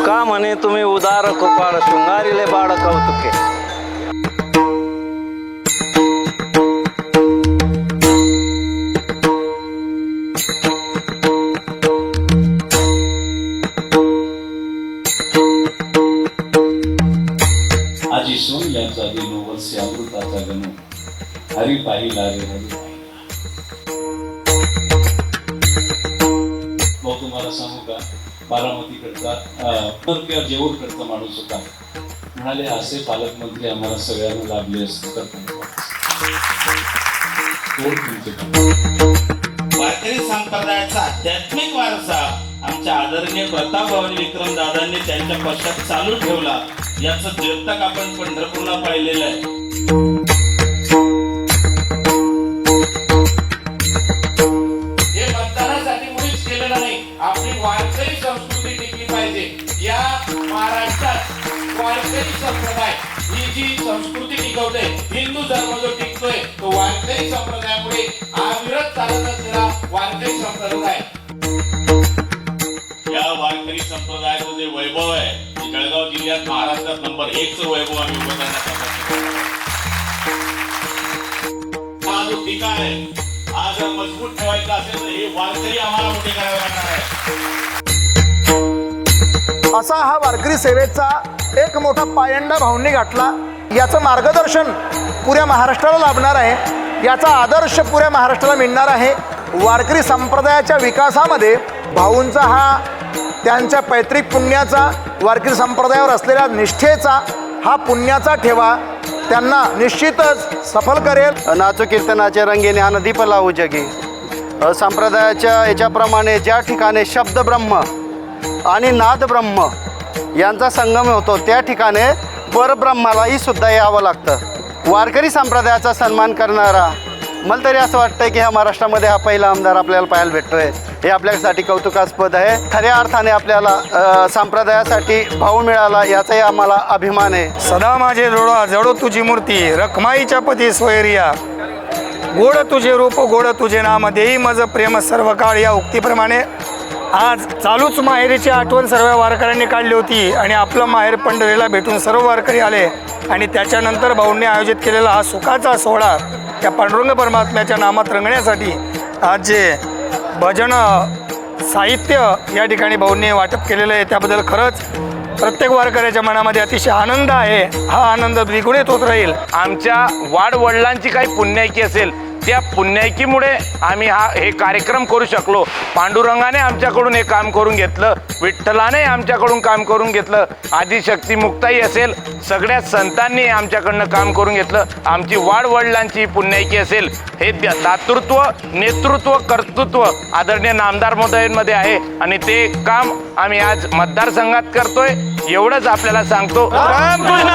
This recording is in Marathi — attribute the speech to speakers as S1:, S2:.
S1: तुका म्हणे तुम्ही उदार कृपाळ शृंगारिले बाळ कौतुके.
S2: आजी सोन यांचा दिनो अमृताचा गणू. हरी पाहिला रे हरी पाहिला मग तुम्हाला सांगू का? बारामतीकडचा अं, किंवा जेऊरकडचा माणूस होता. म्हणाले असे पालकमंत्री आम्हाला सगळ्यांना लाभले असते तर
S3: वारकरी संप्रदायाचा आध्यात्मिक वारसा आमच्या आदरणीय प्रताप प्रतापभाऊ विक्रम दादांनी त्यांच्या पश्चात चालू ठेवला. याच जगतक आपण पंढरपूरला पाहिलेलं आहे. वारकरी संस्कृती टिकली पाहिजे. या महाराष्ट्रात वारकरी संप्रदाय ही जी संस्कृती टिकवते हिंदू धर्म जो टिकतोय तो वारकरी संप्रदायामुळे अविरत चालत असलेला वारकरी संप्रदाय. या वारकरी संप्रदायाचं जे वैभव आहे ते जळगाव जिल्ह्यात महाराष्ट्रात नंबर एकचं वैभव आम्ही उभं करण्याचा हा जो आहे हा जर मजबूत ठेवायचा असेल तर हे वारकरी आम्हाला मोठे करावे लागणार आहे
S4: असा हा वारकरी सेवेचा एक मोठा पायंडा भाऊंनी गाठला याचं मार्गदर्शन पुऱ्या महाराष्ट्राला लाभणार आहे. याचा आदर्श पुऱ्या महाराष्ट्राला मिळणार आहे. वारकरी संप्रदायाच्या विकासामध्ये भाऊंचा हा त्यांच्या पैतृक पुण्याचा वारकरी संप्रदायावर असलेल्या निष्ठेचा हा पुण्याचा ठेवा त्यांना निश्चितच सफल करेल.
S5: नाचो कीर्तनाचे रंगी ज्ञानदीप लावू जगी संप्रदायाच्या याच्याप्रमाणे ज्या ठिकाणी शब्द ब्रह्म आणि नाद ब्रह्म यांचा संगम होतो त्या ठिकाणी परब्रह्मालाही सुद्धा यावं लागतं. वारकरी संप्रदायाचा सन्मान करणारा मला तरी असं वाटतं की ह्या महाराष्ट्रामध्ये हा पहिला आमदार आपल्याला पाहायला भेटतोय. हे आपल्यासाठी कौतुकास्पद आहे. खऱ्या अर्थाने आपल्याला संप्रदायासाठी भाऊ मिळाला याचाही आम्हाला अभिमान आहे.
S4: सदा माझे जोडा जडो तुझी मूर्ती रखमाईच्या पती सोयरिया. गोड तुझे रूप गोड तुझे नाम देई मज प्रेम सर्व काळ या उक्तीप्रमाणे आज चालूच माहेरीची आठवण सर्व वारकऱ्यांनी काढली होती आणि आपलं माहेर पंढरीला भेटून सर्व वारकरी आले आणि त्याच्यानंतर भाऊंनी आयोजित केलेला हा सुखाचा सोहळा त्या पांडुरंग परमात्म्याच्या नामात रंगण्यासाठी आज जे भजन साहित्य या ठिकाणी भाऊंनी वाटप केलेलं आहे त्याबद्दल खरंच प्रत्येक वारकऱ्याच्या मनामध्ये अतिशय आनंद आहे. हा आनंद द्विगुणित होत राहील.
S6: आमच्या वाडवडिलांची काही पुण्याईकी असेल त्या पुण्याईकीमुळे आम्ही हा हे कार्यक्रम करू शकलो. पांडुरंगाने आमच्याकडून हे काम करून घेतलं विठ्ठलाने आमच्याकडून काम करून घेतलं आदिशक्ती मुक्ताई असेल सगळ्या संतांनी आमच्याकडनं काम करून घेतलं आमची वाडवडिलांची पुण्याईकी असेल हे दातृत्व नेतृत्व कर्तृत्व आदरणीय नामदार महोदयांमध्ये आहे. आणि ते काम आम्ही आज मतदारसंघात करतोय. एवढंच आपल्याला सांगतो. रामकृष्ण